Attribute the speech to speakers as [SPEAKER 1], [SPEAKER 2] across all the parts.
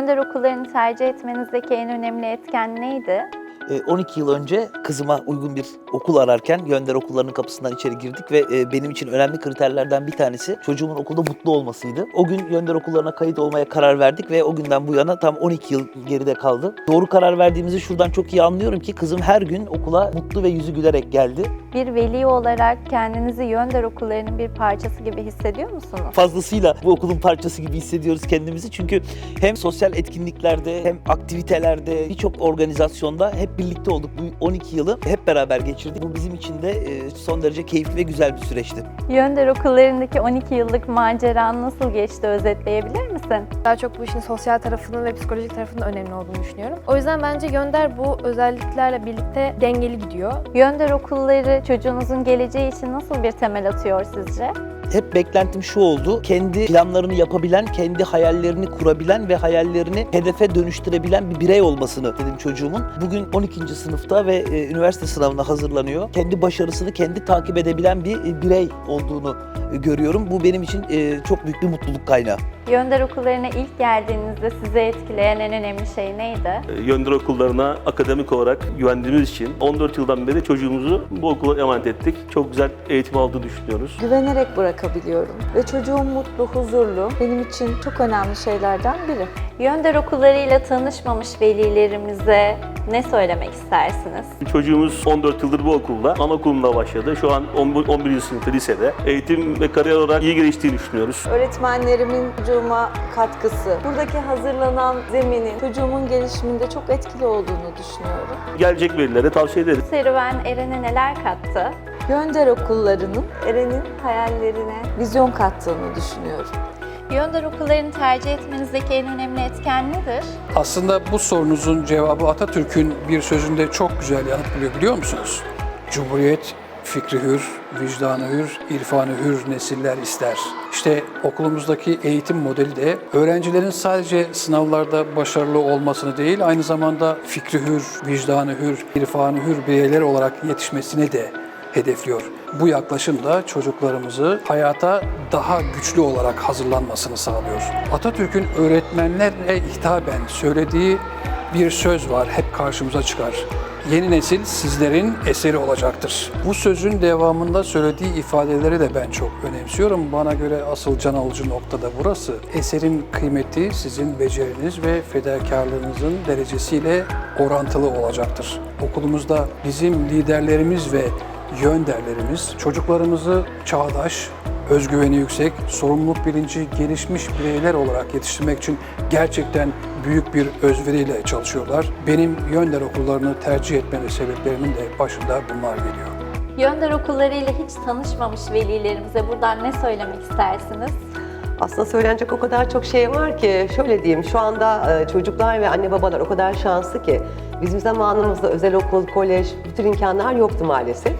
[SPEAKER 1] Yönder okullarını tercih etmenizdeki en önemli etken neydi?
[SPEAKER 2] E, 12 yıl önce kızıma uygun bir okul ararken Gönder okullarının kapısından içeri girdik ve e, benim için önemli kriterlerden bir tanesi çocuğumun okulda mutlu olmasıydı. O gün Gönder okullarına kayıt olmaya karar verdik ve o günden bu yana tam 12 yıl geride kaldı. Doğru karar verdiğimizi şuradan çok iyi anlıyorum ki kızım her gün okula mutlu ve yüzü gülerek geldi.
[SPEAKER 1] Bir veli olarak kendinizi Yönder okullarının bir parçası gibi hissediyor musunuz?
[SPEAKER 2] Fazlasıyla bu okulun parçası gibi hissediyoruz kendimizi çünkü hem sosyal etkinliklerde hem aktivitelerde birçok organizasyonda hep birlikte olduk. Bu 12 yılı hep beraber geçirdik. Bu bizim için de e, son derece keyifli ve güzel bir süreçti.
[SPEAKER 1] Yönder okullarındaki 12 yıllık maceran nasıl geçti özetleyebilir misin?
[SPEAKER 3] Daha çok bu işin sosyal tarafının ve psikolojik tarafının önemli olduğunu düşünüyorum. O yüzden bence Gönder bu özelliklerle birlikte dengeli gidiyor.
[SPEAKER 1] Yönder okulları çocuğunuzun geleceği için nasıl bir temel atıyor sizce?
[SPEAKER 2] Hep beklentim şu oldu. Kendi planlarını yapabilen, kendi hayallerini kurabilen ve hayallerini hedefe dönüştürebilen bir birey olmasını dedim çocuğumun. Bugün 12. sınıfta ve e, üniversite sınavına hazırlanıyor. Kendi başarısını kendi takip edebilen bir e, birey olduğunu e, görüyorum. Bu benim için e, çok büyük bir mutluluk kaynağı.
[SPEAKER 1] Yönder okullarına ilk geldiğinizde sizi etkileyen en önemli şey neydi?
[SPEAKER 4] Yönder okullarına akademik olarak güvendiğimiz için 14 yıldan beri çocuğumuzu bu okula emanet ettik. Çok güzel eğitim aldığını düşünüyoruz.
[SPEAKER 5] güvenerek bırakabiliyorum. Ve çocuğum mutlu, huzurlu. Benim için çok önemli şeylerden biri.
[SPEAKER 1] Yönder okullarıyla tanışmamış velilerimize ne söylemek istersiniz?
[SPEAKER 4] Çocuğumuz 14 yıldır bu okulda. Anaokulunda başladı. Şu an 11. 11. sınıfta lisede. Eğitim ve kariyer olarak iyi geliştiğini düşünüyoruz.
[SPEAKER 5] Öğretmenlerimin çocuğuma katkısı, buradaki hazırlanan zeminin çocuğumun gelişiminde çok etkili olduğunu düşünüyorum.
[SPEAKER 4] Gelecek velilere tavsiye ederiz.
[SPEAKER 1] Serüven Eren'e neler kattı?
[SPEAKER 5] Gönder okullarının Eren'in hayallerine vizyon kattığını düşünüyorum.
[SPEAKER 1] Yönder okullarını tercih etmenizdeki en önemli etken nedir?
[SPEAKER 6] Aslında bu sorunuzun cevabı Atatürk'ün bir sözünde çok güzel yanıt buluyor biliyor musunuz? Cumhuriyet fikri hür, vicdanı hür, irfanı hür nesiller ister. İşte okulumuzdaki eğitim modeli de öğrencilerin sadece sınavlarda başarılı olmasını değil, aynı zamanda fikri hür, vicdanı hür, irfanı hür bireyler olarak yetişmesini de hedefliyor. Bu yaklaşım da çocuklarımızı hayata daha güçlü olarak hazırlanmasını sağlıyor. Atatürk'ün öğretmenlere hitaben söylediği bir söz var, hep karşımıza çıkar. Yeni nesil sizlerin eseri olacaktır. Bu sözün devamında söylediği ifadeleri de ben çok önemsiyorum. Bana göre asıl can alıcı nokta da burası. Eserin kıymeti sizin beceriniz ve fedakarlığınızın derecesiyle orantılı olacaktır. Okulumuzda bizim liderlerimiz ve yönderlerimiz çocuklarımızı çağdaş, özgüveni yüksek, sorumluluk bilinci gelişmiş bireyler olarak yetiştirmek için gerçekten büyük bir özveriyle çalışıyorlar. Benim yönder okullarını tercih etmenin sebeplerimin de başında bunlar geliyor.
[SPEAKER 1] Yönder okullarıyla hiç tanışmamış velilerimize buradan ne söylemek istersiniz?
[SPEAKER 7] Aslında söylenecek o kadar çok şey var ki şöyle diyeyim şu anda e, çocuklar ve anne babalar o kadar şanslı ki bizim zamanımızda özel okul, kolej bütün imkanlar yoktu maalesef.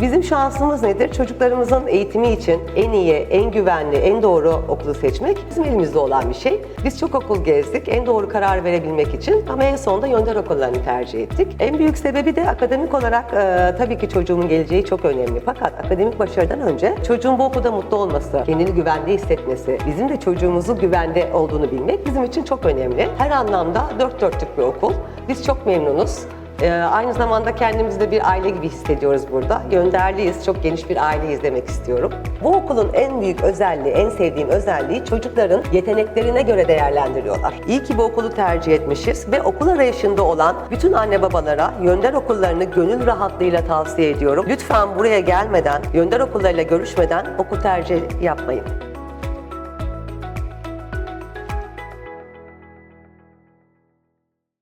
[SPEAKER 7] Bizim şansımız nedir? Çocuklarımızın eğitimi için en iyi, en güvenli, en doğru okulu seçmek bizim elimizde olan bir şey. Biz çok okul gezdik en doğru karar verebilmek için ama en sonunda yönder okullarını tercih ettik. En büyük sebebi de akademik olarak e, tabii ki çocuğumun geleceği çok önemli. Fakat akademik başarıdan önce çocuğun bu okulda mutlu olması, kendini güvende hissetmesi, bizim de çocuğumuzun güvende olduğunu bilmek bizim için çok önemli. Her anlamda dört dörtlük bir okul. Biz çok memnunuz. Ee, aynı zamanda kendimizi de bir aile gibi hissediyoruz burada. Gönderliyiz, çok geniş bir aileyiz demek istiyorum. Bu okulun en büyük özelliği, en sevdiğim özelliği çocukların yeteneklerine göre değerlendiriyorlar. İyi ki bu okulu tercih etmişiz ve okul arayışında olan bütün anne babalara Yönder okullarını gönül rahatlığıyla tavsiye ediyorum. Lütfen buraya gelmeden, Yönder okullarıyla görüşmeden okul tercih yapmayın.